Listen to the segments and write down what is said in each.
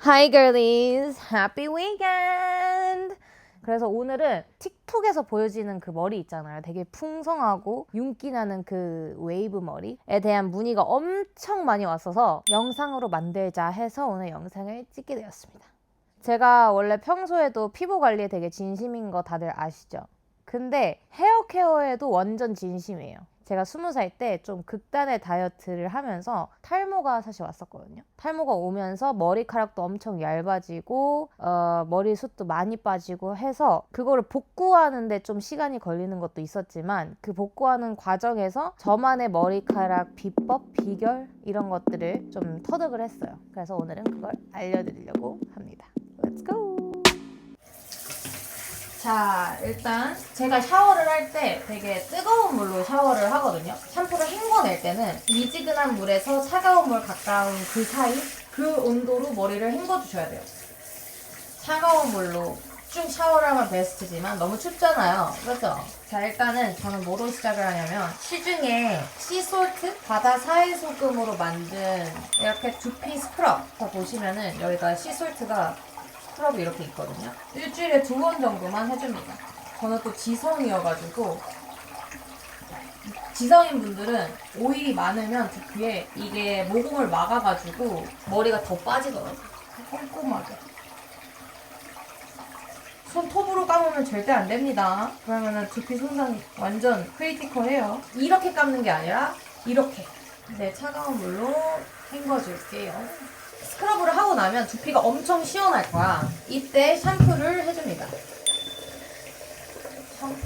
Hi girlies, happy weekend. 그래서 오늘은 틱톡에서 보여지는 그 머리 있잖아요. 되게 풍성하고 윤기 나는 그 웨이브 머리에 대한 문의가 엄청 많이 왔어서 영상으로 만들자 해서 오늘 영상을 찍게 되었습니다. 제가 원래 평소에도 피부 관리에 되게 진심인 거 다들 아시죠? 근데 헤어 케어에도 완전 진심이에요. 제가 스무 살 때 좀 극단의 다이어트를 하면서 탈모가 사실 왔었거든요. 탈모가 오면서 머리카락도 엄청 얇아지고 어, 머리숱도 많이 빠지고 해서 그거를 복구하는데 좀 시간이 걸리는 것도 있었지만 그 복구하는 과정에서 저만의 머리카락 비법, 비결 이런 것들을 좀 터득을 했어요. 그래서 오늘은 그걸 알려드리려고 합니다. Let's go! 자, 일단 제가 샤워를 할 때 되게 뜨거운 물로 샤워를 하거든요. 샴푸를 헹궈낼 때는 미지근한 물에서 차가운 물 가까운 그 사이 그 온도로 머리를 헹궈주셔야 돼요. 차가운 물로 쭉 샤워를 하면 베스트지만 너무 춥잖아요. 그렇죠? 자, 일단은 저는 뭐로 시작을 하냐면 시중에 시솔트 바다 사이 소금으로 만든 이렇게 두피 스크럽 더 보시면은 여기가 시솔트가 스크럽이 이렇게 있거든요. 일주일에 두 번 정도만 해줍니다. 저는 또 지성이어가지고 지성인 분들은 오일이 많으면 두피에 이게 모공을 막아가지고 머리가 더 빠지더라고요. 꼼꼼하게. 손톱으로 감으면 절대 안 됩니다. 그러면은 두피 손상이 완전 크리티컬해요. 이렇게 감는 게 아니라 이렇게. 네, 차가운 물로 헹궈줄게요. 스크러브를 하고 나면 두피가 엄청 시원할 거야. 이때 샴푸를 해줍니다. 샴-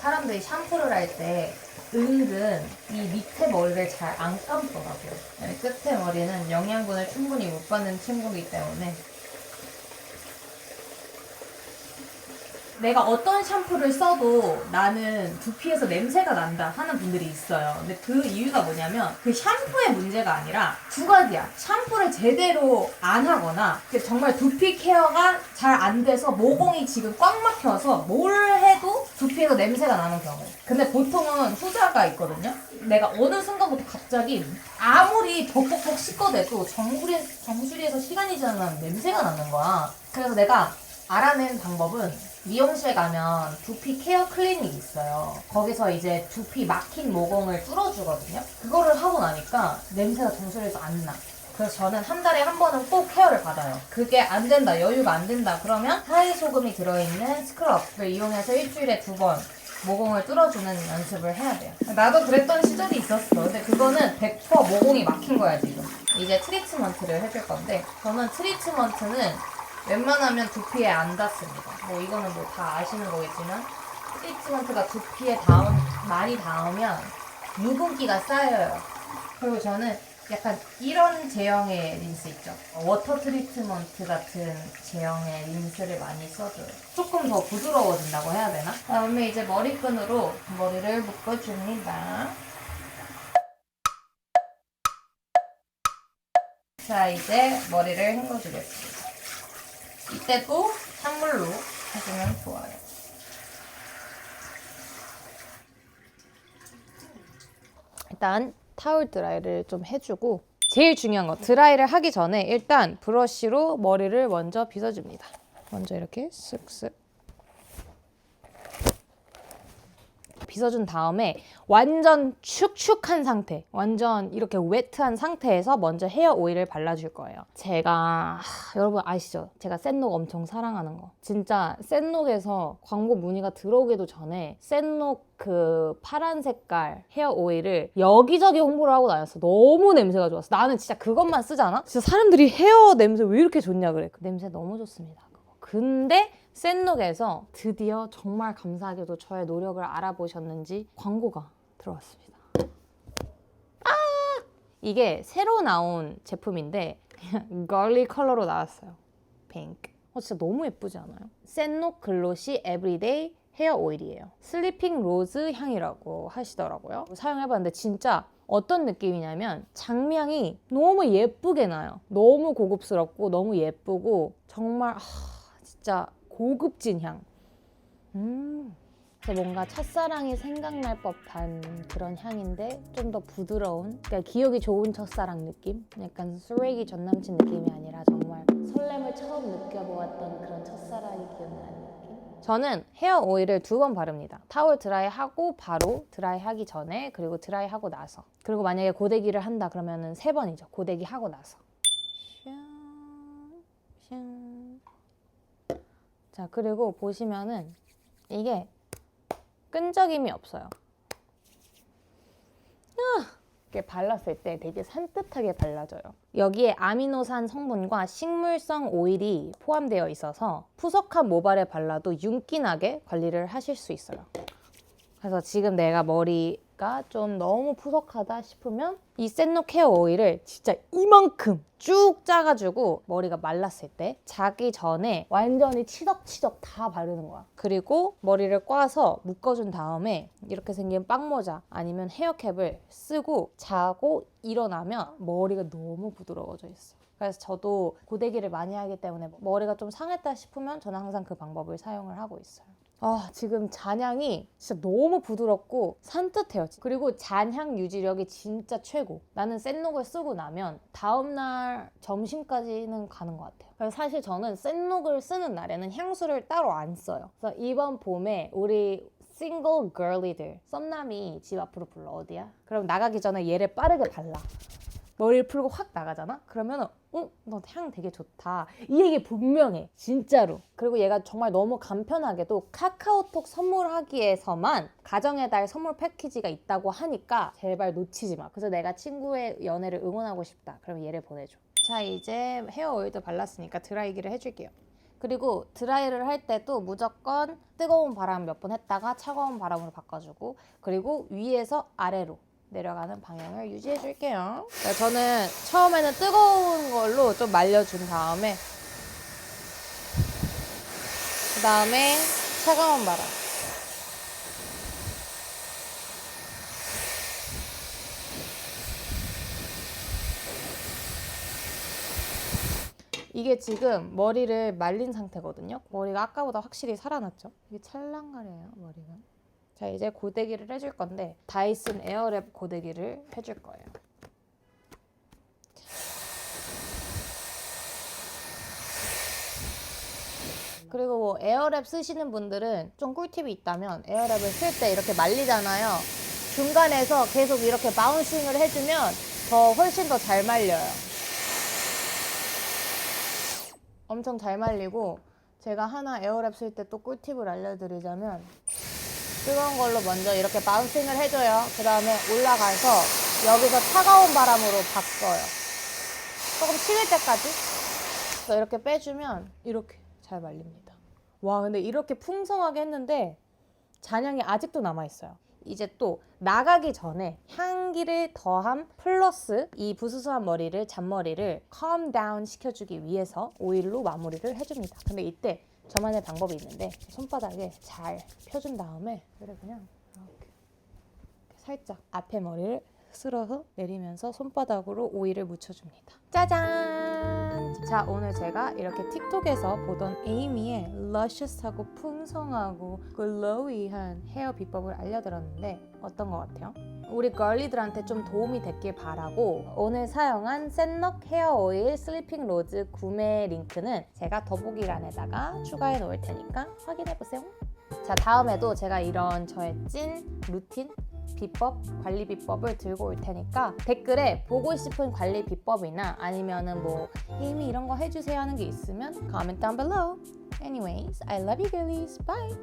사람들이 샴푸를 할 때 은근 이 밑에 머리를 잘 안 감더라고요. 네, 끝에 머리는 영양분을 충분히 못 받는 친구이기 때문에 내가 어떤 샴푸를 써도 나는 두피에서 냄새가 난다 하는 분들이 있어요. 근데 그 이유가 뭐냐면 그 샴푸의 문제가 아니라 두 가지야. 샴푸를 제대로 안 하거나 그 정말 두피 케어가 잘 안 돼서 모공이 지금 꽉 막혀서 뭘 해도 두피에서 냄새가 나는 경우. 근데 보통은 후자가 있거든요. 내가 어느 순간부터 갑자기 아무리 벅벅벅 씻어대도 정수리, 정수리에서 시간이 지나면 냄새가 나는 거야. 그래서 내가 알아낸 방법은 미용실 가면 두피 케어 클리닉 있어요. 거기서 이제 두피 막힌 모공을 뚫어주거든요. 그거를 하고 나니까 냄새가 정수리에서 안 나. 그래서 저는 한 달에 한 번은 꼭 케어를 받아요. 그게 안 된다, 여유가 안 된다 그러면 하이 소금이 들어있는 스크럽을 이용해서 일주일에 두 번 모공을 뚫어주는 연습을 해야 돼요. 나도 그랬던 시절이 있었어. 근데 그거는 100% 모공이 막힌 거야, 지금. 이제 트리트먼트를 해줄 건데, 저는 트리트먼트는 웬만하면 두피에 안 닿습니다. 뭐 이거는 뭐 다 아시는 거겠지만 트리트먼트가 두피에 닿음, 많이 닿으면 유분기가 쌓여요. 그리고 저는 약간 이런 제형의 린스 있죠. 워터 트리트먼트 같은 제형의 린스를 많이 써줘요. 조금 더 부드러워진다고 해야 되나? 다음에 이제 머리끈으로 머리를 묶어줍니다. 자, 이제 머리를 헹궈주겠습니다. 이때도 찬물로 해주면 좋아요. 일단 타올 드라이를 좀 해주고 제일 중요한 거 드라이를 하기 전에 일단 브러쉬로 머리를 먼저 빗어줍니다. 먼저 이렇게 쓱쓱 빗어준 다음에 완전 축축한 상태, 완전 이렇게 웨트한 상태에서 먼저 헤어 오일을 발라줄 거예요. 제가 하, 여러분 아시죠? 제가 센녹 엄청 사랑하는 거. 진짜 센녹에서 광고 문의가 들어오기도 전에 센녹 그 파란 색깔 헤어 오일을 여기저기 홍보를 하고 다녔어. 너무 냄새가 좋았어. 나는 진짜 그것만 쓰잖아. 진짜 사람들이 헤어 냄새 왜 이렇게 좋냐 그래. 그 냄새 너무 좋습니다. 그거. 근데 센록에서 드디어 정말 감사하게도 저의 노력을 알아보셨는지 광고가 들어왔습니다. 아! 이게 새로 나온 제품인데 걸리 컬러로 나왔어요. 핑크. 어, 진짜 너무 예쁘지 않아요? 센록 글로시 에브리데이 헤어 오일이에요. 슬리핑 로즈 향이라고 하시더라고요. 사용해봤는데 진짜 어떤 느낌이냐면 장명이 너무 예쁘게 나요. 너무 고급스럽고 너무 예쁘고 정말 아, 진짜 고급진 향. 음. 뭔가 첫사랑이 생각날 법한 그런 향인데 좀 더 부드러운 그러니까 기억이 좋은 첫사랑 느낌? 약간 쓰레기 전 남친 느낌이 아니라 정말 설렘을 처음 느껴보았던 그런 첫사랑이 기억나는 느낌? 저는 헤어 오일을 두 번 바릅니다. 타월 드라이 하고 바로 드라이 하기 전에 그리고 드라이 하고 나서 그리고 만약에 고데기를 한다 그러면은 세 번이죠. 고데기 하고 나서 슝, 슝. 자 그리고 보시면은 이게 끈적임이 없어요. 아, 이렇게 발랐을 때 되게 산뜻하게 발라져요. 여기에 아미노산 성분과 식물성 오일이 포함되어 있어서 푸석한 모발에 발라도 윤기나게 관리를 하실 수 있어요. 그래서 지금 내가 머리 가좀 너무 푸석하다 싶으면 이 셋노 케어 오일을 진짜 이만큼 쭉 짜가지고 머리가 말랐을 때 자기 전에 완전히 치덕치덕 다 바르는 거야. 그리고 머리를 꽈서 묶어준 다음에 이렇게 생긴 빵모자 아니면 헤어캡을 쓰고 자고 일어나면 머리가 너무 부드러워져 있어. 그래서 저도 고데기를 많이 하기 때문에 머리가 좀 상했다 싶으면 저는 항상 그 방법을 사용을 하고 있어요. 아, 지금 잔향이 진짜 너무 부드럽고 산뜻해요. 그리고 잔향 유지력이 진짜 최고. 나는 셋록을 쓰고 나면 다음날 점심까지는 가는 것 같아요. 그래서 사실 저는 셋록을 쓰는 날에는 향수를 따로 안 써요. 그래서 이번 봄에 우리 싱글 걸리들 썸남이 집 앞으로 불러 어디야? 그럼 나가기 전에 얘를 빠르게 발라. 머리를 풀고 확 나가잖아? 그러면은 어? 너 향 되게 좋다. 이 얘기 분명해. 진짜로. 그리고 얘가 정말 너무 간편하게도 카카오톡 선물하기에서만 가정의 달 선물 패키지가 있다고 하니까 제발 놓치지 마. 그래서 내가 친구의 연애를 응원하고 싶다. 그럼 얘를 보내줘. 자, 이제 헤어 오일도 발랐으니까 드라이기를 해줄게요. 그리고 드라이를 할 때도 무조건 뜨거운 바람 몇 번 했다가 차가운 바람으로 바꿔주고 그리고 위에서 아래로 내려가는 방향을 유지해 줄게요. 저는 처음에는 뜨거운 걸로 좀 말려준 다음에 그 다음에 차가운 바람. 이게 지금 머리를 말린 상태거든요. 머리가 아까보다 확실히 살아났죠. 이게 찰랑거려요, 머리가. 자, 이제 고데기를 해줄 건데 다이슨 에어랩 고데기를 해줄 거예요. 그리고 뭐 에어랩 쓰시는 분들은 좀 꿀팁이 있다면 에어랩을 쓸 때 이렇게 말리잖아요. 중간에서 계속 이렇게 바운싱을 해주면 더 훨씬 더 잘 말려요. 엄청 잘 말리고 제가 하나 에어랩 쓸 때 또 꿀팁을 알려드리자면 뜨거운 걸로 먼저 이렇게 바운싱을 해줘요. 그 다음에 올라가서 여기서 차가운 바람으로 바꿔요. 조금 식을 때까지. 이렇게 빼주면 이렇게 잘 말립니다. 와, 근데 이렇게 풍성하게 했는데 잔향이 아직도 남아있어요. 이제 또 나가기 전에 향기를 더함 플러스 이 부스스한 머리를 잔머리를 calm down 시켜주기 위해서 오일로 마무리를 해줍니다. 근데 이때 저만의 방법이 있는데 손바닥에 잘 펴준 다음에 그래 그냥 이렇게 살짝 앞에 머리를 쓸어서 내리면서 손바닥으로 오일을 묻혀줍니다. 짜잔! 자 오늘 제가 이렇게 틱톡에서 보던 에이미의 러셔스하고 풍성하고 글로이한 헤어 비법을 알려드렸는데 어떤 것 같아요? 우리 걸리들한테 좀 도움이 됐길 바라고 오늘 사용한 셋넉 헤어 오일 슬리핑 로즈 구매 링크는 제가 더보기란에다가 추가해 놓을 테니까 확인해 보세요. 자 다음에도 제가 이런 저의 찐 루틴 비법, 관리 비법을 들고 올 테니까 댓글에 보고 싶은 관리 비법이나 아니면은 뭐 이미 이런 거 해주세요 하는 게 있으면 comment down below. Anyways, I love you girlies. Bye.